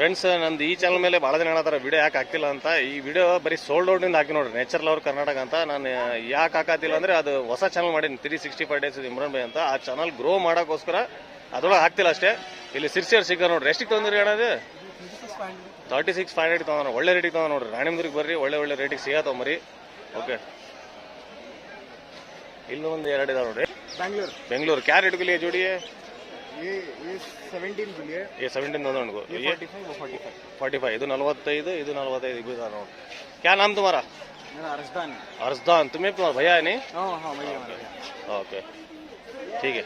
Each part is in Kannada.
ಫ್ರೆಂಡ್ಸ್ ನಂದು ಈ ಚಾನಲ್ ಮೇಲೆ ಭಾಳ ಜನ ಹೇಳತ್ತಾರ ವಿಡಿಯೋ ಯಾಕೆ ಹಾಕ್ತಿಲ್ಲ ಅಂತ. ಈ ವಿಡಿಯೋ ಬರೀ ಸೋಲ್ಡ್ ಔಟ್ನಿಂದ ಹಾಕಿ ನೋಡ್ರಿ ನೇಚರ್ ಲವರ್ ಕರ್ನಾಟಕ ಅಂತ. ನಾನು ಯಾಕೆ ಹಾಕತ್ತಿಲ್ಲ ಅಂದರೆ ಅದು ಹೊಸ ಚಾನಲ್ ಮಾಡಿ three sixty five days Imran Bhai ಅಂತ. ಆ ಚಾನಲ್ ಗ್ರೋ ಮಾಡೋಕ್ಕೋಸ್ಕರ ಅದ್ರೊಳಗೆ ಹಾಕ್ತಿಲ್ಲ ಅಷ್ಟೇ. ಇಲ್ಲಿ ಸಿರ್ಸಿಯರ್ ಸಿಗ ನೋಡ್ರಿ. ಎಷ್ಟಿಗೆ ತೊಂದ್ರೆ ಹೇಳೋದು ತರ್ಟಿ ಸಿಕ್ಸ್ ಫೈವ್ ಏಟ್ ತೊಗೊಂಡ್ರೆ ಒಳ್ಳೆ ರೇಟಿಗೆ ತೊಗೊಂಡು ನೋಡ್ರಿ. ರಾಣಿಮದುರ್ಗೆ ಬರ್ರಿ ಒಳ್ಳೆ ಒಳ್ಳೆ ರೇಟಿಗೆ ಸಿಗ ತೊಗೊಂಬರಿ ಓಕೆ ಇಲ್ಲೊಂದು ಎರಡು ಇದಾವೆ ನೋಡ್ರಿ. ಬೆಂಗ್ಳೂರು ಬೆಂಗಳೂರು ಕ್ಯಾರೆಟ್ಗುಲಿ ಜೋಡಿ? लिए जोड़ी है ये ये सेवनटीन बोलिए ये सेवेंटीन दोनों को ये ये फोर्टी फाइव वो फोर्टी फाइव ಫಾರ್ಟಿ ಫೈವ್ ಇದು ನಲವತ್ತೈದು ಇದು ನಲವತ್ತೈದು ಇಬ್ಬರು ಇದಾವೆ ನೋಡಿ ಕ್ಯಾ ನಾಮ್ ತುಮಾರಾ मेरा अरसदान अर्जदान तुम्हें तुम्हारा भैया है नहीं हाँ हाँ भैया हमारा ಓಕೆ ठीक है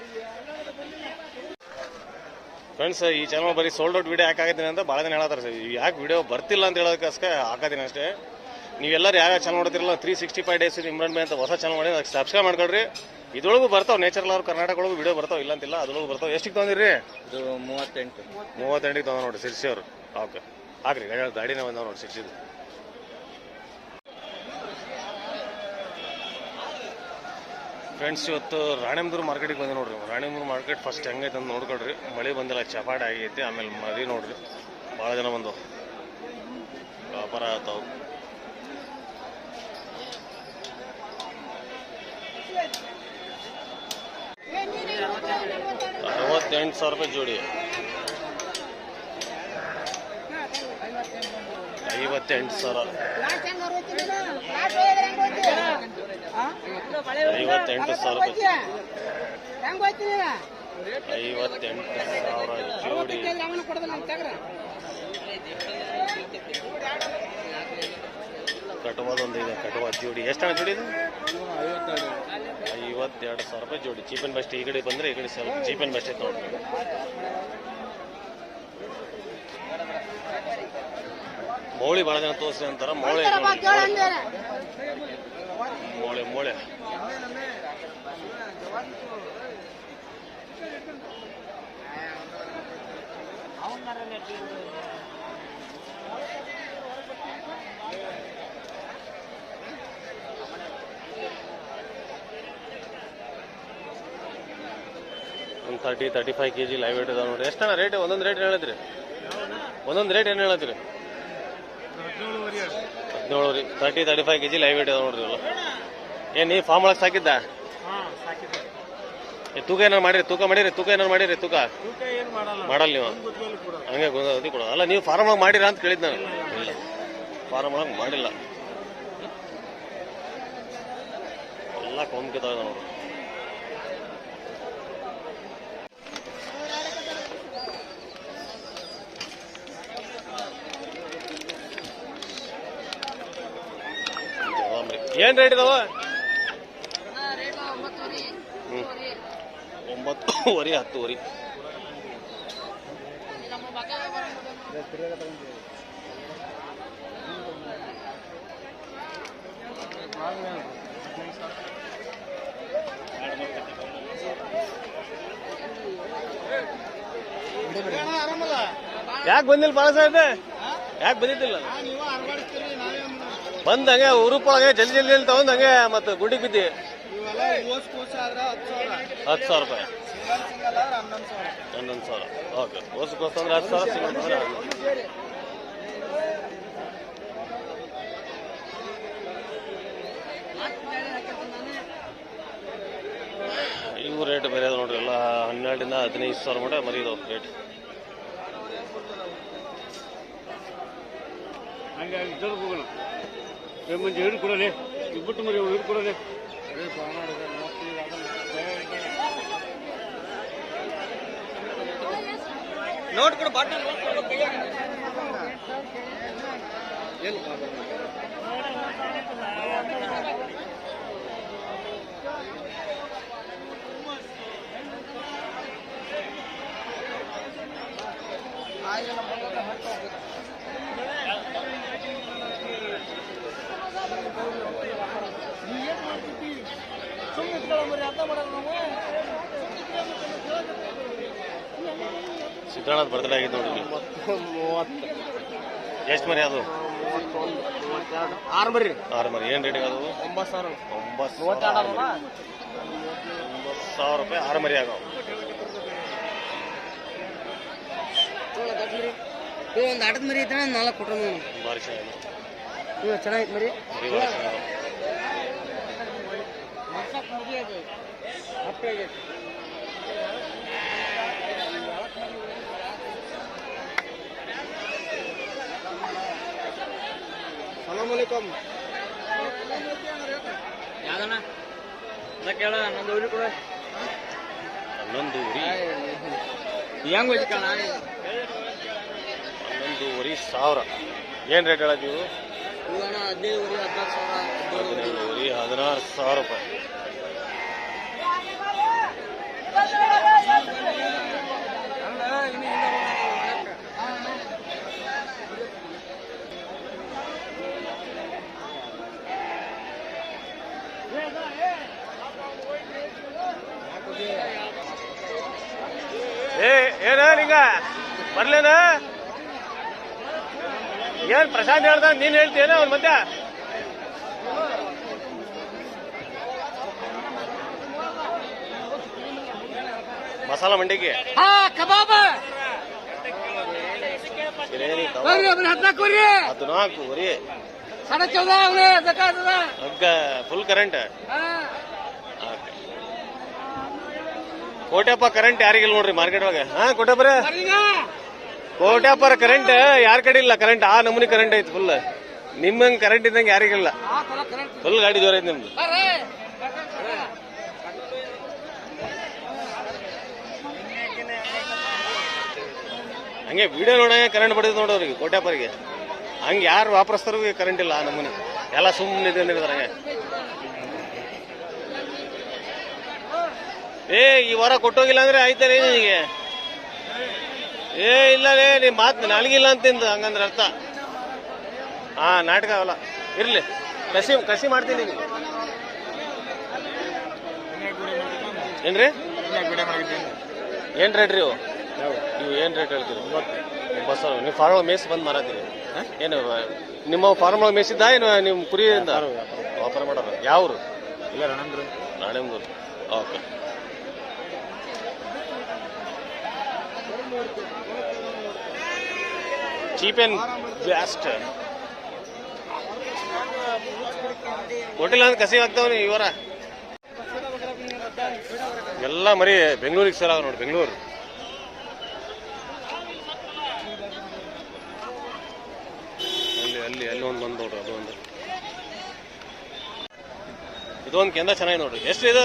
ಫ್ರೆಂಡ್ಸ್ ಈ ಚಾನಲ್ ಬರೀ ಸೋಲ್ಡ್ ಔಟ್ ವಿಡಿಯೋ ಯಾಕೆ ಹಾಕಿದ್ದೀನಿ ಅಂತ ಭಾಳ ಜನ ಹೇಳತ್ತಾರೆ ಸರ್ ಯಾಕೆ ವಿಡಿಯೋ ಬರ್ತಿಲ್ಲ ಅಂತ ಹೇಳೋದಕ್ಕೋಸ್ಕರ ಹಾಕೋತೀನಿ ಅಷ್ಟೇ ನೀವೆಲ್ಲರೂ ಯಾವ channel ನೋಡ್ತಿರಲ್ಲ three sixty five days Imran Bhai ಅಂತ ಹೊಸ ಚಾನಲ್ ಮಾಡಿ ಅದಕ್ಕೆ ಸಬ್ಸ್ಕ್ರೈಬ್ ಮಾಡ್ಕೊಳ್ರಿ. ಇದ್ರೊಳಗೂ ಬರ್ತಾವೆ ನೇಚರ್ ಲವರ್ ಕರ್ನಾಟಕ ಒಳಗೂ ವಿಡಿಯೋ ಬರ್ತಾವೆ ಇಲ್ಲ ಅಂತಿಲ್ಲ ಅದ್ರೊಳಗೂ ಬರ್ತಾವೆ. ಎಷ್ಟಿಗೆ ತೊಗೊಂಡಿರಿ? ಇದು ಮೂವತ್ತೆಂಟು. ಮೂವತ್ತೆಂಟಿಗೆ ತೊಗೊಂಡು ನೋಡಿ ಸಿರ್ಸಿ ಅವರು. ಓಕೆ. ಆಗ್ರಿ ಗಾಡಿನ ಬಂದಾವ ನೋಡಿ ಸಿರ್ಸಿದು ಫ್ರೆಂಡ್ಸ್ ಇವತ್ತು ರಾಣೆಂಬೂರು ಮಾರ್ಕೆಟಿಗೆ ಬಂದೆ ನೋಡ್ರಿ. ರಾಣೆಂಬೂರು ಮಾರ್ಕೆಟ್ ಫಸ್ಟ್ ಹೆಂಗೈತೆ ಅಂತ ನೋಡ್ಕೊಳ್ರಿ. ಮಳೆ ಬಂದಿಲ್ಲ ಚಪಾಟ ಆಗೈತಿ ಆಮೇಲೆ ಮರಿ ನೋಡ್ರಿ. ಭಾಳ ಜನ ಬಂದವು. ವ್ಯಾಪಾರ ಆತಾವು ಅರವತ್ತೆಂಟು ಸಾವಿರ ರೂಪಾಯಿ ಜೋಡಿ. ಐವತ್ತೆಂಟು ಸಾವಿರ. ಐವತ್ತೆಂಟು ಸಾವಿರ ರೂಪಾಯಿ. ಐವತ್ತೆಂಟು ಸಾವಿರ ಜೋಡಿ. ಕಟವಾದ ಒಂದು ಇದೆ ಕಟವಾದ ಜೋಡಿ. ಎಷ್ಟು ಜೋಡಿ ಇದು? ಐವತ್ತೆರಡು ಸಾವಿರ ರೂಪಾಯಿ ಜೋಡಿ. ಚೀಪನ್ ಬೆಸ್ಟ್ ಈ ಕಡೆ ಬಂದ್ರೆ ಈ ಕಡೆ ಸ್ವಲ್ಪ ಚೀಪನ್ ಬೆಸ್ಟ್ ಐತೆ ನೋಡ್ರಿ ಮೌಳಿ ಭಾಳ ಜನ ತೋರಿಸಿ ಅಂತಾರ. ಮೌಳೆ ಮೋಳೆ ಮೋಳೆ ಮೌಳೆ ಮೌಳೆ. Thirty thirty five K G live weight ಇದಾವೆ ಎಷ್ಟು ಎಷ್ಟಣ್ಣ ರೇಟ್ ಒಂದೊಂದು ರೇಟ್ ಹೇಳಿದ್ರಿ ಒಂದೊಂದು ರೇಟ್ ಏನು ಹೇಳತ್ತೀರಿ? ಹದಿನೇಳು ರೀ thirty thirty five K G live weight ಇದಾವೆ ನೋಡ್ರಿ ಇವೆಲ್ಲ ಏನು ನೀವು ಫಾರ್ಮ್ ಒಳಗೆ ಸಾಕಿದ್ದ? ಏ, ತೂಕ ಏನಾರು ಮಾಡಿರಿ? ತೂಕ ಮಾಡಿರಿ? ತೂಕ ಏನಾರು ಮಾಡಿರಿ? ತೂಕ? ಮಾಡಲ್ಲ ನೀವು. ಕೂಡ ಹಂಗೆ ಗೊತ್ತಿ ಕೊಡೋದು. ಅಲ್ಲ ನೀವು ಫಾರ್ಮ್ ಒಳಗೆ ಮಾಡಿರಾ ಅಂತ ಕೇಳಿದ್ದೆ ನಾನು. ಇಲ್ಲ. ಫಾರ್ಮ್ ಒಳಗೆ ಮಾಡಿಲ್ಲ. ಎಲ್ಲ ಕೊಂಬ್ಕಿದಾವೆ ನೋಡ್ರಿ. ಏನ್ ರೇಟ್ ಇದಾವ? ಒಂಬತ್ತುವರಿ ಹತ್ತುವರಿ. ಯಾಕೆ ಬಂದಿಲ್ಲ ಬಾಳ ಸಾಹೇಬ್ ಯಾಕೆ ಬಂದಿದ್ದಿಲ್ಲ? ಬಂದ್ ಹಂಗೆ ಉರುಪೊಳಗೆ ಜಲ್ದಿ ಜಲ್ದಿ ಜಲ್ದಿ ತಗೊಂಡ್ ಹಂಗೆ ಮತ್ತೆ ಗುಡಿ ಬಿದ್ದಿ. ಹತ್ತು ಸಾವಿರ. ರೂಪಾಯಿ. ಹನ್ನೊಂದು ಸಾವಿರ. ಓಕೆ. ಓಸಕ್ಕೋಸ್ಕರ ಅಂದ್ರೆ ಹತ್ತು ಸಾವಿರ ಸಿಂಗಲ್ ಅಂದ್ರೆ. ಇವು ರೇಟ್ ಬೇರೆ ನೋಡ್ರಿ ಎಲ್ಲ ಹನ್ನೆರಡರಿಂದ ಹದಿನೈದು ಸಾವಿರ ಮಟ್ಟ ಮರಿ ರೇಟ್. ಹಂಗೆ ಇದ್ದರು ಹೋಗೋಣ ಮಂದಿ ಹಿಡಿದು ಕೊಡಲಿ ಇಬ್ಬಟ್ಟು ಮರಿ ಹಿಡಿದು ಕೊಡಲಿ ನೋಟ್ ಕೊಡು ಬಾಟಲ್ ಸಿದ್ದಣ್ಣದ ಬರ್ತಡೇ ಆಗಿದ್ದು ನೋಡಿ. ಮೂವತ್ತು ಎಷ್ಟು ಮರಿ ಅದು? ಮೂವತ್ತೆರಡು ಆರು ಮರಿ. ಆರು ಮರಿ. ಏನು ರೇಟಿಗೆ ಅದು? ಒಂಬತ್ತು ಸಾವಿರ. ಒಂಬತ್ತು ಮೂವತ್ತೆರಡು. ಒಂಬತ್ತು ಸಾವಿರ ರೂಪಾಯಿ ಆರು ಮರಿ ಆಗವು ಒಂದು ಆಟದ ಮರಿ ಐತೆ ನಾಲ್ಕು ಕೊಟ್ಟರು ಭಾರಿ ಚೆನ್ನಾಗಿ ಇವು ಚೆನ್ನಾಗೈತೆ ಮರಿ ಮರಿ ಭಾಳ ಚೆನ್ನಾಗಿದೆ ಸಲಾಮಲೈಕಮ್ ಯಾವ್ದಣ್ಣ ಕೇಳ ನಂದು ಊರಿ ಕೂಡ. ಹನ್ನೊಂದೂವರೆ ಹೆಂಗ್ ಹೋಯ್ತು ಅಲ್ಲೊಂದು ಊರಿ ಸಾವಿರ. ಏನು ರೇಟ್ ಹೇಳತ್ತೀವಿ ನೀವು ಹದಿನೈದು ಊರಿ ಹದಿನಾರು ಸಾವಿರ. ಹದಿನೈದುವರೆ ಹದಿನಾರು ಸಾವಿರ ರೂಪಾಯಿ. ಏನ ನಿಂಗ? ಬರ್ಲೇನ? ಏನ್ ಪ್ರಶಾಂತ್ ಹೇಳ್ದ ನೀನ್ ಹೇಳ್ತೀಯನ ಅವ್ರ ಮಧ್ಯ? ಮಸಾಲ ಮಂಡಿಗೆ. ಹಾ ಕಬಾಬ. ಹದಿನಾಲ್ಕು ರೀ ಹದಿನಾಲ್ಕು ಸಾಡೆ ಚೌದ ಹಗ್ಗ ಫುಲ್ ಕರೆಂಟ್ ಕೋಟ್ಯಪ್ಪ ಕರೆಂಟ್ ಯಾರಿಗಿಲ್ಲ ನೋಡ್ರಿ ಮಾರ್ಕೆಟ್ ಒಳಗೆ. ಹಾ ಕೋಟ್ಯಪ್ಪರ? ಕೋಟ್ಯಪ್ಪರ ಕರೆಂಟ್ ಯಾರ ಕಡೆ ಇಲ್ಲ? ಕರೆಂಟ್ ಆ ನಮೂನಿ ಕರೆಂಟ್ ಐತಿ ಫುಲ್ ನಿಮ್ಮಂಗ್ ಕರೆಂಟ್ ಇದ್ದಂಗೆ ಯಾರಿಗಿಲ್ಲ. ಫುಲ್ ಗಾಡಿ ಜೋರ ಐತಿ ನಿಮ್ದು ಹಂಗೆ ವಿಡಿಯೋ ನೋಡಂಗೆ ಕರೆಂಟ್ ಬಡಿದ್ ನೋಡೋರಿಗೆ ಕೋಟ್ಯಾಪರಿಗೆ ಹಂಗೆ ಯಾರು ವಾಪರಸ್ತಾರು ಕರೆಂಟ್ ಇಲ್ಲ ನಮ್ಮನೆ. ನಮೂನಿ ಎಲ್ಲ ಸುಮ್ಮನೆ ಇದ್ದಾರೆ ಹಂಗೆ. ಏ ಈ ವಾರ ಕೊಟ್ಟೋಗಿಲ್ಲ ಅಂದ್ರೆ ರೀ ನಿನಗೆ ಏ ಇಲ್ಲ ರೇ ನೀ ಮಾತು ನಲಗಿಲ್ಲ ಅಂತಿಂದು ಹಂಗಂದ್ರೆ ಅರ್ಥ. ಹಾ ನಾಟಕ ಅವಲ್ಲ ಇರ್ಲಿ. ಕಸಿ ಕಸಿ ಮಾಡ್ತೀನಿ ಏನ್ರಿ? ಏನ್ ರೇಟ್ ರೀ ನೀವು ಏನ್ ರೇಟ್ ಹೇಳ್ತೀರಿ? ಒಂಬತ್ತು. ಸಾವಿರ. ನೀವು ಫಾರ್ಮ್ ಒಳಗೆ ಬಂದು ಮಾರಾತೀರಿ. ಏನು ನಿಮ್ಮ ಫಾರ್ಮ್ ಒಳಗೆ ಮೇಸಿದ್ದ ಏನು ನಿಮ್ಮ ಕುರಿಯಿಂದ ವ್ಯಾಪಾರ ಮಾಡೋರು. ಯಾವ್ರು? ಇಲ್ಲ ರಣಂದ್ರು ರಾಣೆಂಬೂರು ಓಕೆ. ಚೀಪ್ ಏನ್ ಬ್ಯಾಸ್ಟ್ ಹೋಟೆಲ್ ಅಂದ್ರೆ ಕಸಿ ಆಗ್ತಾವನಿ ಇವರ ಎಲ್ಲ ಮರಿ ಬೆಂಗಳೂರಿಗೆ ಸೇರಾಗ ನೋಡಿ ಬೆಂಗಳೂರು. ಅಲ್ಲಿ ಅಲ್ಲಿ ಒಂದು ಬಂದು ನೋಡ್ರಿ, ಅದು ಒಂದು. ಇದೊಂದು ಕೆಂದ ಚೆನ್ನಾಗಿ ನೋಡ್ರಿ. ಎಷ್ಟು ಇದು?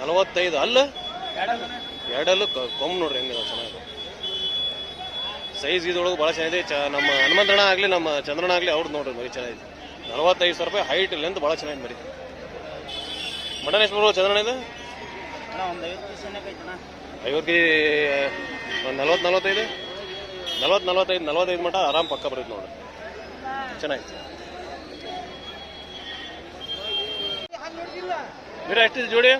ನಲವತ್ತೈದು. ಅಲ್ಲ? ಎರಡಲ್ಲೂ ಕೊಂಬ್ ನೋಡ್ರಿ ಹೆಂಗಿದೆ ಚೆನ್ನಾಗಿ. ಸೈಜ್ ಇದ್ರೊಳಗೆ ಭಾಳ ಚೆನ್ನಾಗಿದೆ. ಚ ನಮ್ಮ ಹನುಮಂತಣ್ಣ ಆಗಲಿ, ನಮ್ಮ ಚಂದ್ರನ ಆಗಲಿ ಅವ್ರದ್ದು ನೋಡ್ರಿ ಮರಿ ಚೆನ್ನಾಗಿದೆ ನಲವತ್ತೈದು ಸಾವಿರ ರೂಪಾಯಿ ಹೈಟ್ ಲೆಂತ್ ಭಾಳ ಚೆನ್ನಾಗಿದೆ ಮರಿ. ಮಟನ್ ಎಷ್ಟು ಬರ್ಬೋದು ಚಂದ್ರಣ ಇದು? ಐವತ್ತು ಕೆ ಜಿ ಒಂದು ನಲ್ವತ್ತು ನಲ್ವತ್ತೈದು? ನಲ್ವತ್ತು ನಲ್ವತ್ತೈದು ನಲ್ವತ್ತೈದು ಮಟ ಆರಾಮ್ ಪಕ್ಕ ಬರುತ್ತೆ ನೋಡ್ರಿ. ಚೆನ್ನಾಗಿದೆ ಬೀರ ಎಷ್ಟಿದೆ ಜೋಡಿ?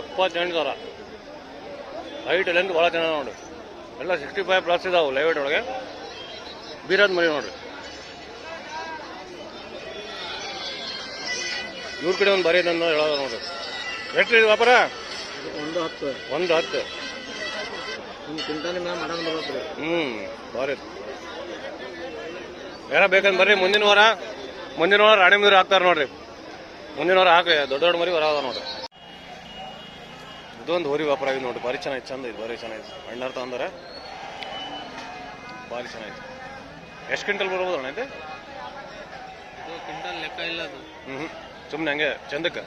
ಎಪ್ಪತ್ತೆಂಟು ಸಾವಿರ ಹೈಟ್ ಲೆಂತ್ ಭಾಳ ಚೆನ್ನಾಗಿ ನೋಡು. ಎಲ್ಲ ಸಿಕ್ಸ್ಟಿ ಫೈವ್ ಪ್ಲಸ್ ಇದಾವೆ ಲೈವೇಟ್ ಒಳಗೆ. ಬೀರದ್ ಮರಿ ನೋಡ್ರಿ. ಇವ್ರ ಕಡೆ ಒಂದು ಬರೀ ನನ್ನ ಹೇಳೋದು ನೋಡ್ರಿ. ಎಷ್ಟು ಇದು ವ್ಯಾಪಾರ? ಒಂದು ಹತ್ತು. ಒಂದು ಹತ್ತು. ಹ್ಞೂ ಭಾರಿ ಯಾರ ಬೇಕಂದ್ ಬರ್ರಿ ಮುಂದಿನ ವಾರ ಮುಂದಿನ ವಾರ ರಾಣಿ ಮರಿ ಹಾಕ್ತಾರೆ ನೋಡ್ರಿ. ಮುಂದಿನ ವಾರ ಹಾಕಿ ದೊಡ್ಡ ದೊಡ್ಡ ಮರಿ ಹೊರ ನೋಡ್ರಿ. ಇದೊಂದು ಹೋರಿ ವ್ಯಾಪಾರ ಆಗಿದೆ ನೋಡ್ರಿ ಭಾರಿ ಚೆನ್ನಾಗಿ ಚಂದ ಇದು ಭಾರಿ ಚೆನ್ನಾಗಿದೆ ಅಣ್ಣಾರ್ ಅಂದ್ರೆ ಭಾರಿ ಚೆನ್ನಾಗಿ. ಎಷ್ಟು ಕ್ವಿಂಟಲ್ ಬರ್ಬೋದು ಅಣ್ಣ ಇದು? ಕ್ವಿಂಟಲ್ ಲೆಕ್ಕ ಇಲ್ಲ ಅದು. ಹ್ಞೂ ಸುಮ್ಮನೆ ಹಂಗೆ ಚಂದಕ್ಕೆ?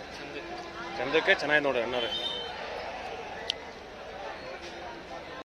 ಚಂದಕ್ಕೆ. ಚೆನ್ನಾಗಿದೆ ನೋಡ್ರಿ ಅಣ್ಣಾರೆ